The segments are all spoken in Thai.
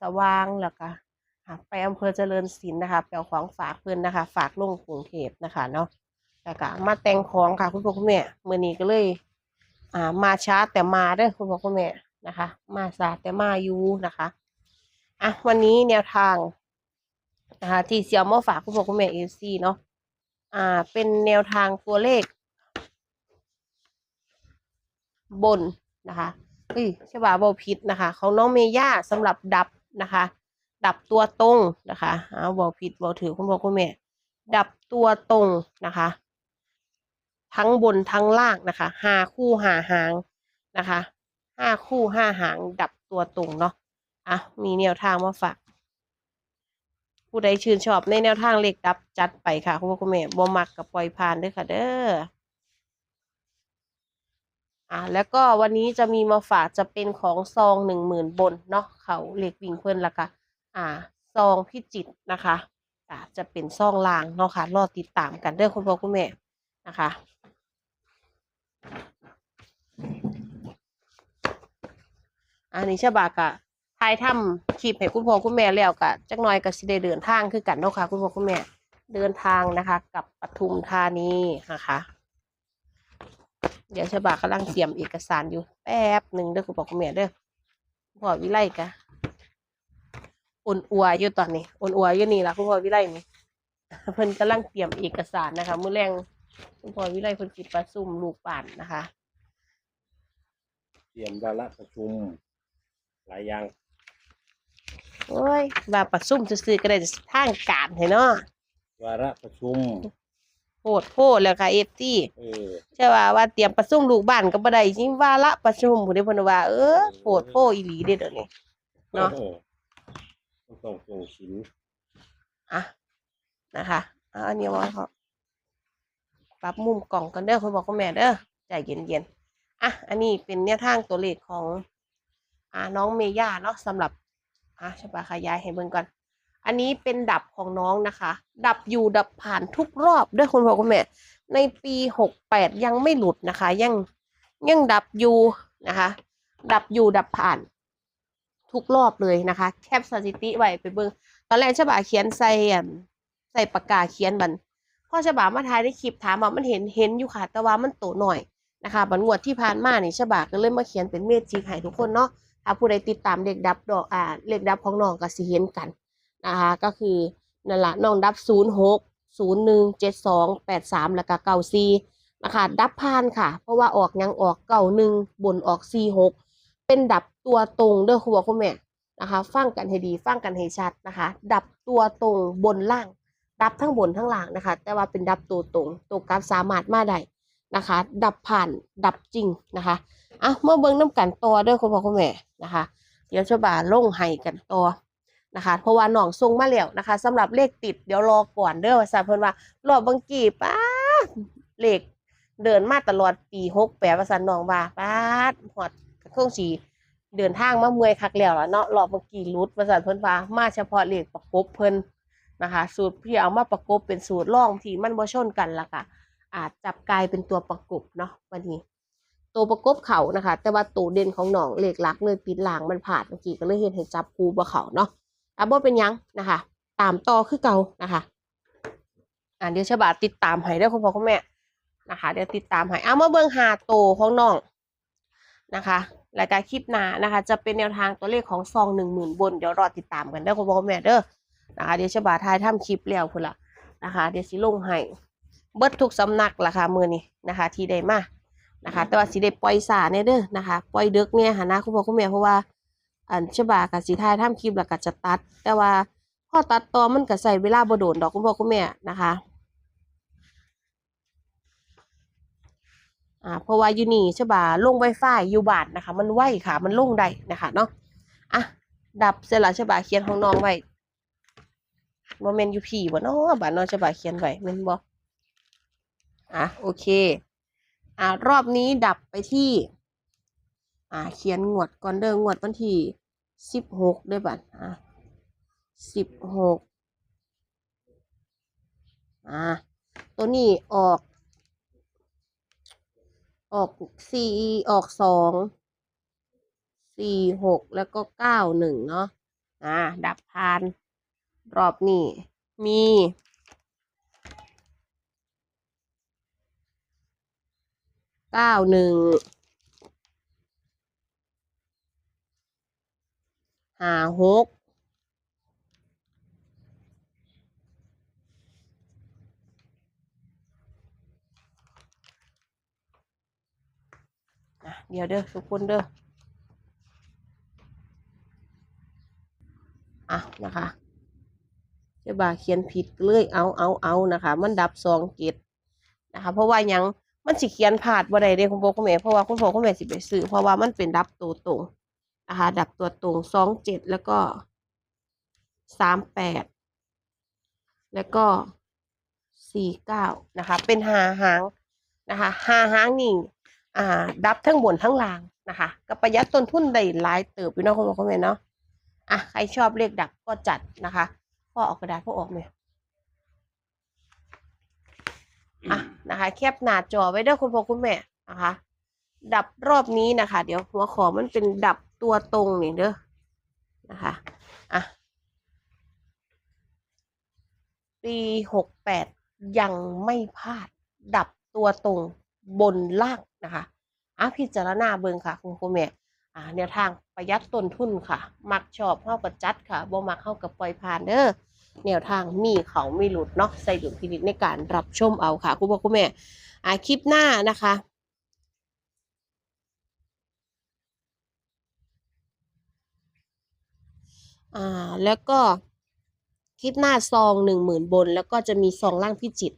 สว่างแล้วก็อ่าไปอำเภอเจริญศิลป์นะคะไปเอาของฝากเพื่อนนะคะ ฝากลงกรุงเทพนะคะเนาะแล้วก็มาแต่งของค่ะ คุณพ่อคุณแม่มื้อนี้ก็เลยอ่ามาช้าแต่มาเด้อคุณพ่อคุณแม่นะคะ มาสายแต่มาอยู่นะคะอะวันนี้แนวทางนะคะที่เซียวมาฝากคุณพ่อคุณแม่เอซีเนาะอ่าเป็นแนวทางตัวเลข บนนะคะเฮ้ยใช่ป่ะบอพิษนะคะ ของน้องเมย่าสำหรับดับ นะคะ ดับตัวตรงนะคะเอาวบอผิดบอถือคุณพ่อคุณแม่ ดับตัวตรงนะคะ ทั้งบนทั้งล่างนะคะห้าคู่ห้าหางนะคะห้าคู่ห้าหาง ดับตัวตรงเนาะอะมีแนวทางมาฝากผู้ใดชื่นชอบในแนวทางเลขดับจัดไปค่ะคุณพ่อคุณแม่บ่มักกับปล่อยผ่านด้วยค่ะเด้อ อ่าแล้วก็วันนี้จะมีมาฝากจะเป็นของซองหนึ่งหมื่นบนเนาะเขาเหล็กวิ่งเพิ่นละค่ะอ่าซองพิจิตนะคะอ่าจะเป็นซองลางเนาะค่ะรอติดตามกันเด้อคุณพ่อคุณแม่นะคะอันนี้ฉบากะทายทำคลิปให้คุณพ่อคุณแม่แล้วกะจักหน่อยก็สิได้เดินทางคือกันเนาะค่ะคุณพ่อคุณแม่เดินทางนะคะ กับปทุมธานีนะคะ เดี๋ยวฉบากำลังเตรียมเอกสารอยู่แป๊บหนึ่งเด้อคุณพ่อคุณแม่เด้อคุณพ่อวิไลกะอุ่นอัวอยู่ตอนนี้อุ่นอัวอยู่นี่ล่ะคุณพ่อวิไลนี่เพิ่นกำลังเตรียมเอกสารนะคะมื้อแรงคุณพ่อวิไลเพิ่นสิประชุมลูกป่านนะคะ เตรียมวาระประชุมหลายอย่างโอ้ยว่าประชุมซื่อๆก็ได้ทางการให้เนาะวาระประชุมโพ ดโพดแล้วค่ะเอฟซีเออใช่ว่าว่าเตรียมประชุมลูกบ้านก็บ่ได้จริงว่าละประชุมผู้ใดเพิ่นว่าเออโพดโพอีหลีเด้อเดี๋ยวนี้ เนาะ ออต้องส่งส่งสินอะนะคะเอาอันนี้มาเขาปรับมุมกล่องกันเด้อคุณบอกคุณแม่เด้อใจเย็นๆอะอันนี้เป็นแนวทางตัวเลขของ อ่าน้องเมย่าเนาะสำหรับอะใช่ปะขยายให้เบิ่งก่อน อันนี้เป็นดับของน้องนะคะ ดับอยู่ดับผ่านทุกรอบด้วยคุณพ่อคุณแม่ ในปีหกแปดยังไม่หลุดนะคะ ยังยังดับอยู่นะคะ ดับอยู่ดับผ่าน ทุกรอบเลยนะคะ แคปสถิติไว้ไปเบิ่งตอนแรกฉบาเขียนใส่ใส่ปากกาเขียนบันพ่อฉบามาทายได้คลิปถามว่ามันเห็นเห็นอยู่ค่ะ แต่ว่ามันโตหน่อยนะคะบันงวดที่ผ่านมานี่ฉบาก็เลยมาเขียนเป็นเมจิกให้ทุกคนเนาะถ้าผู้ใดติดตามเลขดับดอกอ่าเลขดับของน้องก็สิเห็นกัน นะคะ ก็คือนั่นละน้องดับศูนย์หกศูนย์หนึ่งเจ็ดสองแปดสามแล้วก็เก้าซีนะคะ ดับพานค่ะ เพราะว่าออกยังออกเก้าหนึ่งบนออกซีหกเป็นดับตัวตรงเด้อคุณพ่อคุณแม่นะคะ ฟังกันให้ดี ฟังกันให้ชัดนะคะ ดับตัวตรงบนล่าง ดับทั้งบนทั้งล่างนะคะ แต่ว่าเป็นดับตัวตรงตัวกราฟสามารถมาได้นะคะ ดับผ่านดับจริงนะคะอะเมื่อเบิ้งน้ำกันตัวเด้อคุณพ่อคุณแม่นะคะ เดี๋ยวจะบ่าลงให้กันตัว นะคะ เพราะว่าน้องส่งมาแล้วนะคะสำหรับเลขติดเดี๋ยวรอก่อนเด้อว่าซะเพิ่นว่ารอบบางกีป้าเลขเดินมาตลอดปีหกแปดว่าซั่นน้องว่าป้าดฮอดก็คงสิเดินทางมาเมื่อยคักแล้วล่ะเนาะรอบบางกีรุดว่าซั่นเพิ่นว่ามาเฉพาะเลขประกบเพิ่นนะคะ สูตรที่เอามาประกบเป็นสูตรร่องที่มันบ่ชนกันล่ะค่ะอาจจับกลายเป็นตัวประกบเนาะวันนี้ตัวประกบเขานะคะ แต่ว่าตัวเด่นของน้องเลขหลักเลยปิดหลางมันผ่านเมื่อกี้ก็เลยเห็นให้จับคูบ่เขาเนาะ อะบ่เป็นยังนะคะ ตามต่อคือเก่านะคะอ่าเดี๋ยวฉบาติดตามให้ได้คุณพ่อคุณแม่นะคะ เดี๋ยวติดตามให้เอามาเบิ่งหาโตของน้องนะคะรายการคลิปหน้านะคะ จะเป็นแนวทางตัวเลขของซองหนึ่งหมื่นบน เดี๋ยวรอติดตามกันเด้คุณพ่อคุณแม่เด้อนะคะ เดี๋ยวฉบาทายทำคลิปแล้วพุ่นละนะคะ เดี๋ยวสิลงให้เบิดทุกสำนักล่ะค่ะมือนี้นะคะ ที่ได้มานะคะ แต่ว่าสิได้ปล่อยสาเนี่ยเด้อนะคะ ปล่อยเดึกเนี่ยหานะคุณพ่อคุณแม่เพราะว่า อันฉบากับสีทายทำคลิปแล้วก็จะตัด แต่ว่าพอตัดต่อมันก็ใส่เวลาบ่โดนดอกคุณพ่อคุณแม่นะคะอ่าเพราะว่าอยู่นี่ฉบาลงไวไฟอยู่บานนะคะ มันไหวค่ะ มันลงได้นะคะเนาะอะดับเสร็จแล้วฉบาเขียนของน้องไว้โมเมนต์ยูพีบ่เนาะบ้านน้องฉบาเขียนไว้แม่นบ่อะโอเคอ่ารอบนี้ดับไปที่ อ่าเขียนงวดก่อนเด้องวดวันที่สิบหกด้วยบัตรอ่าสิบหกอ่าตัวนี้ออก ออกสี่ออกสองสี่หกแล้วก็เก้าหนึ่งเนาะอ่าดับพานรอบนี้มีเก้าหนึ่ง ห้าหกอะเดี๋ยวเด้อทุกคนเด้ออะนะคะเจ้าบ่าเขียนผิดเลยเอาเอาเอานะคะ มันดับสองเกตนะคะ เพราะว่ายังมันสิเขียนผาดบ่ได้เด้คุณพ่อคุณแม่เพราะว่าคุณพ่อคุณแม่สิไปซื้อเพราะว่ามันเป็นดับตัวตรง นะคะดับตัวตรงสองเจ็ดแล้วก็สามแปดแล้วก็สี่เก้านะคะ เป็นหาหางนะคะหาหางนี่อ่า ดับทั้งบนทั้งล่างนะคะก็ประหยัดต้นทุนได้หลายเติบอยู่นะคุณพ่อคุณแม่เนาะอะใครชอบเลขดับก็จัดนะคะพ่อออกกระดาษพ่อออกไหมอะนะคะ แคปหน้าจอไว้เด้อคุณพ่อคุณแม่นะคะ ดับรอบนี้นะคะ เดี๋ยวหัวขอมันเป็นดับ ตัวตรงนี่เด้อนะคะอะปีหกแปดยังไม่พลาดดับตัวตรงบนล่างนะคะอะพิจารณาเบิงค่ะ คุณพ่อแม่อ่าแนวทางประหยัดต้นทุนค่ะ มักชอบเข้ากับจัดค่ะบ่มักเข้ากับปล่อยผ่านเด้อแนวทางมีเขาไม่หลุดเนาะใส่ดุลพินิจในการรับชมเอาค่ะ คุณพ่อคุณแม่อ่าคลิปหน้านะคะ อ่าแล้วก็คลิปหน้าซองหนึ่งหมื่นบน แล้วก็จะมีซองล่างพิจิต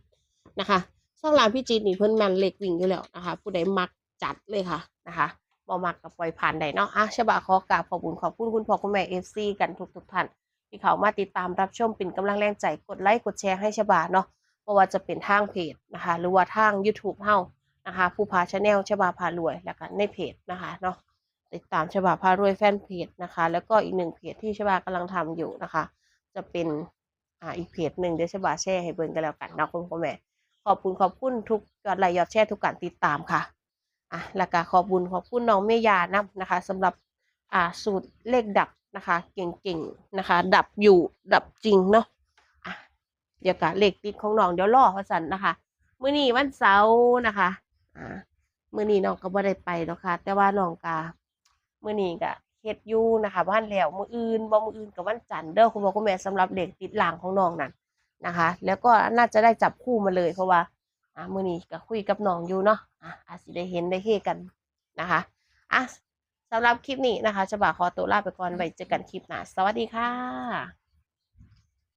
นะคะซองล่างพิจิตนี่เพิ่นมันเล็กวิ่งอยู่แล้วนะคะ ผู้ใดมักจัดเลยค่ะนะคะบ่มักกับปล่อยผ่านได้เนาะอะฉบาขอกราบขอบคุณขอบคุณคุณพ่อคุณแม่เอฟซีกันทุกทุกท่านที่เขามาติดตามรับชมเป็นกำลังแรงใจกดไลค์กดแชร์ให้ฉบาเนาะเพราะว่าจะเป็นทางเพจนะคะ หรือว่าทาง YouTube เฮานะคะ ผู้พาชาแนลฉบาพารวยแล้วก็ในเพจนะคะเนาะ ติดตามฉบาพารวยแฟนเพจนะคะ แล้วก็อีกหนึ่งเพจที่ฉบากำลังทำอยู่นะคะ จะเป็นอ่าอีกเพจหนึ่งเดี๋ยวฉบาแชร์ให้เบิ่งกันแล้วกันนะคุณพ่อแม่ขอบคุณขอบคุณทุกยอดไลค์ยอดแชร์ทุกการติดตามค่ะอะแล้วก็ขอบคุณขอบคุณน้องเมยานะนะคะสำหรับอ่าสูตรเลขดับนะคะเก่งๆนะคะ ดับอยู่ดับจริงเนาะอะเดี๋ยวกับเลขติดของน้องเดี๋ยวรอเขาสันนะคะมื้อนี้วันเสาร์นะคะอ่ามื้อนี้น้องก็บ่ได้ไปแล้วค่ะ แต่ว่าน้องกา มื่อนี้ก็เฮ็ดอยู่นะคะบ้านแล้วมืออื่นบ่มืออื่นกับวันจันทร์เด้อคุณพ่อคุณแม่สำหรับเด็กติดหลังของน้องนั่นนะคะ แล้วก็น่าจะได้จับคู่มาเลยเพราะว่าอะมื้อนี้ก็คุยกับน้องอยู่เนาะอะอาจจะได้เห็นได้เฮกันนะคะอะสำหรับคลิปนี้นะคะจะบ่าขอตัวลาไปก่อนไว้เจอกันคลิปหน้าสวัสดีค่ะ